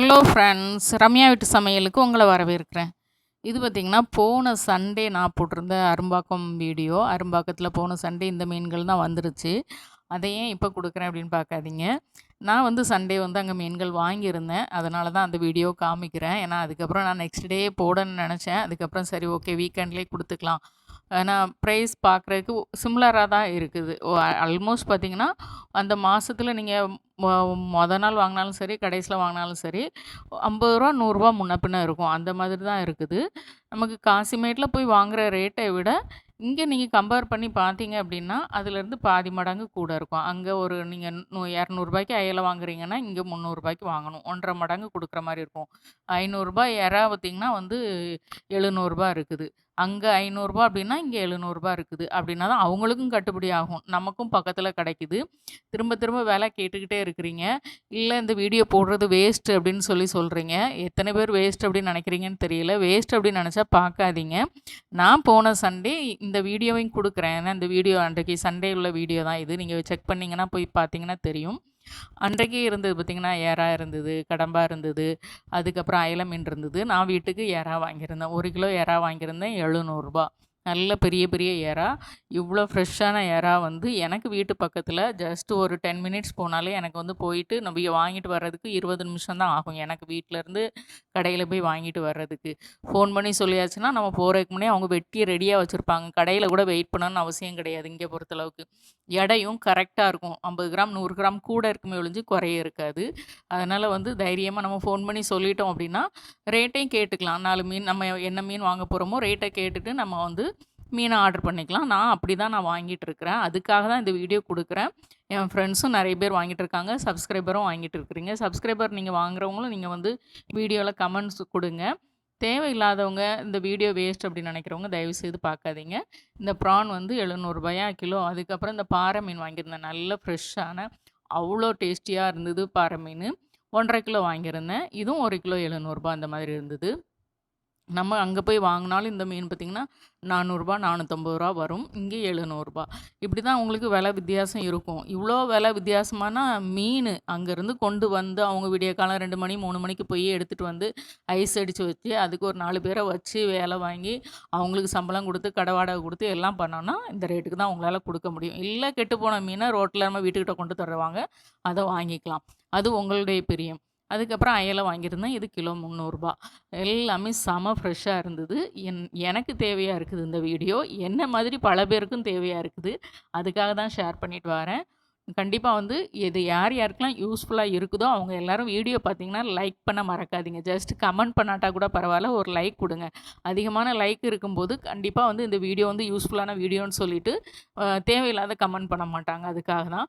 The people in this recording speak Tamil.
ஹலோ ஃப்ரெண்ட்ஸ் ரம்யா வீட்டு சமையலுக்கு உங்களை வரவேற்கிறேன். இது பார்த்திங்கன்னா போன சண்டே நான் போட்டிருந்த அரும்பாக்கம் வீடியோ அரும்பாக்கத்தில் போன சண்டே இந்த மீன்கள் தான் வந்துருச்சு. அதை ஏன் இப்போ கொடுக்குறேன் அப்படின்னு பார்க்காதீங்க. நான் வந்து சண்டே வந்து அங்கே மீன்கள் வாங்கியிருந்தேன். அதனால தான் அந்த வீடியோ காமிக்கிறேன். ஏன்னா அதுக்கப்புறம் நான் நெக்ஸ்ட் டே போடணும்னு நினச்சேன். அதுக்கப்புறம் சரி ஓகே வீக்கெண்ட்லேயே கொடுத்துக்கலாம். ஆனால் ப்ரைஸ் பார்க்குறதுக்கு சிம்லராக தான் இருக்குது. ஆல்மோஸ்ட் பார்த்திங்கன்னா அந்த மாதத்தில் நீங்கள் மொ மொதல் நாள் வாங்கினாலும் சரி கடைசியில் வாங்கினாலும் சரி ஐம்பது ரூபா நூறுரூவா முன்ன பின்ன இருக்கும். அந்த மாதிரி தான் இருக்குது. நமக்கு காசிமேட்டில் போய் வாங்குகிற ரேட்டை விட இங்கே நீங்கள் கம்பேர் பண்ணி பார்த்தீங்க அப்படின்னா அதுலேருந்து பாதி மடங்கு கூட இருக்கும். அங்கே ஒரு நீங்கள் நூ இரநூறுபாய்க்கு அயலை வாங்குறீங்கன்னா இங்கே முந்நூறுபாய்க்கு வாங்கணும். ஒன்றரை மடங்கு கொடுக்குற மாதிரி இருக்கும். ஐநூறுரூபா இறா பார்த்திங்கன்னா வந்து எழுநூறுபா இருக்குது. அங்கே ஐநூறுரூபா அப்படின்னா இங்கே எழுநூறுபா இருக்குது. அப்படின்னா தான் அவங்களுக்கும் கட்டுப்படி ஆகும். நமக்கும் பக்கத்தில் கிடைக்குது. திரும்ப திரும்ப வேலை கேட்டுக்கிட்டே இருக்கிறீங்க. இல்லை இந்த வீடியோ போடுறது வேஸ்ட் அப்படின்னு சொல்லி சொல்கிறீங்க எத்தனை பேர் வேஸ்ட் அப்படின்னு நினைக்கிறீங்கன்னு தெரியல. வேஸ்ட் அப்படின்னு நினச்சா பார்க்காதீங்க. நான் போன சண்டே இந்த வீடியோவையும் கொடுக்குறேன். ஏன்னா இந்த வீடியோ அன்றைக்கு சண்டே உள்ள வீடியோ தான் இது. நீங்கள் செக் பண்ணிங்கன்னா போய் பார்த்தீங்கன்னா தெரியும். அன்றைக்கு இருந்தது பார்த்திங்கன்னா ஏறா இருந்தது கடம்பா இருந்தது அதுக்கப்புறம் அயல மீன் இருந்தது. நான் வீட்டுக்கு ஏறா வாங்கியிருந்தேன். ஒரு கிலோ ஏறா வாங்கியிருந்தேன் எழுநூறுபா. நல்ல பெரிய பெரிய இறா இவ்வளோ ஃப்ரெஷ்ஷான எறா வந்து எனக்கு வீட்டு பக்கத்தில் ஜஸ்ட் ஒரு டென் மினிட்ஸ் போனாலே எனக்கு வந்து போயிட்டு நம்ம வாங்கிட்டு வர்றதுக்கு இருபது நிமிஷம் தான் ஆகும். எனக்கு வீட்டிலேருந்து கடையில் போய் வாங்கிட்டு வர்றதுக்கு. ஃபோன் பண்ணி சொல்லியாச்சுன்னா நம்ம போகிறதுக்கு முன்னே அவங்க வெட்டி ரெடியாக வச்சுருப்பாங்க. கடையில் கூட வெயிட் பண்ணணும்னு அவசியம் கிடையாது இங்கே பொறுத்தளவுக்கு. எடையும் கரெக்டாக இருக்கும். ஐம்பது கிராம் நூறு கிராம் கூட இருக்குமே ஒழிஞ்சு குறைய இருக்காது. அதனால் வந்து தைரியமாக நம்ம ஃபோன் பண்ணி சொல்லிட்டோம் அப்படின்னா ரேட்டையும் கேட்டுக்கலாம். நாலு மீன் நம்ம என்ன மீன் வாங்க போகிறோமோ ரேட்டை கேட்டுட்டு நம்ம வந்து மீனை ஆர்டர் பண்ணிக்கலாம். நான் அப்படி தான் நான் வாங்கிட்டு இருக்கிறேன் அதுக்காக தான் இந்த வீடியோ கொடுக்குறேன். என் ஃப்ரெண்ட்ஸும் நிறைய பேர் வாங்கிட்டு இருக்காங்க சப்ஸ்கிரைபரும் வாங்கிட்டு இருக்கிறீங்க சப்ஸ்கிரைபர் நீங்கள் வாங்குறவங்களும் நீங்கள் வந்து வீடியோவில் கமெண்ட்ஸ் கொடுங்க. தேவையில்லாதவங்க இந்த வீடியோ வேஸ்ட் அப்படின்னு நினைக்கிறவங்க தயவுசெய்து பார்க்காதீங்க. இந்த ப்ரான் வந்து எழுநூறுபாயா கிலோ? அதுக்கப்புறம் இந்த பாறை மீன் வாங்கியிருந்தேன். நல்ல ஃப்ரெஷ்ஷான அவ்வளோ டேஸ்டியாக இருந்தது பாறை மீன். ஒன்றரை கிலோ வாங்கியிருந்தேன். இதுவும் ஒரு கிலோ எழுநூறுபா அந்த மாதிரி இருந்தது. நம்ம அங்கே போய் வாங்கினாலும் இந்த மீன் பார்த்திங்கன்னா நானூறுரூபா நானூற்றம்பது ரூபா வரும். இங்கே எழுநூறுபா. இப்படி தான் அவங்களுக்கு விலை வித்தியாசம் இருக்கும். இவ்வளோ விலை வித்தியாசமான மீன் அங்கேருந்து கொண்டு வந்து அவங்க விடிய காலம் ரெண்டு மணி மூணு மணிக்கு போய் எடுத்துகிட்டு வந்து ஐஸ் அடித்து வச்சு அதுக்கு ஒரு நாலு பேரை வச்சு வேலை வாங்கி அவங்களுக்கு சம்பளம் கொடுத்து கடை வாடகை கொடுத்து எல்லாம் பண்ணோன்னா இந்த ரேட்டுக்கு தான் அவங்களால கொடுக்க முடியும். இல்லை கெட்டு போன மீனை ரோட்டில் நம்ம வீட்டுக்கிட்ட கொண்டு தருவாங்க. அதை வாங்கிக்கலாம். அது உங்களுடைய பிரியம். அதுக்கப்புறம் அயலை வாங்கியிருந்தேன். இது கிலோ முந்நூறுரூபா எல்லாமே செம ஃப்ரெஷ்ஷாக இருந்தது. என் எனக்கு தேவையாக இருக்குது இந்த வீடியோ. என்ன மாதிரி பல பேருக்கும் தேவையாக இருக்குது அதுக்காக தான் ஷேர் பண்ணிட்டு வரேன். கண்டிப்பாக வந்து இது யார் யாருக்கெல்லாம் யூஸ்ஃபுல்லாக இருக்குதோ அவங்க எல்லோரும் வீடியோ பார்த்தீங்கன்னா லைக் பண்ண மறக்காதீங்க. ஜஸ்ட் கமெண்ட் பண்ணாட்டா கூட பரவாயில்ல ஒரு லைக் கொடுங்க. அதிகமான லைக் இருக்கும்போது கண்டிப்பாக வந்து இந்த வீடியோ வந்து யூஸ்ஃபுல்லான வீடியோன்னு சொல்லிட்டு தேவையில்லாத கமெண்ட் பண்ண மாட்டாங்க. அதுக்காக தான்.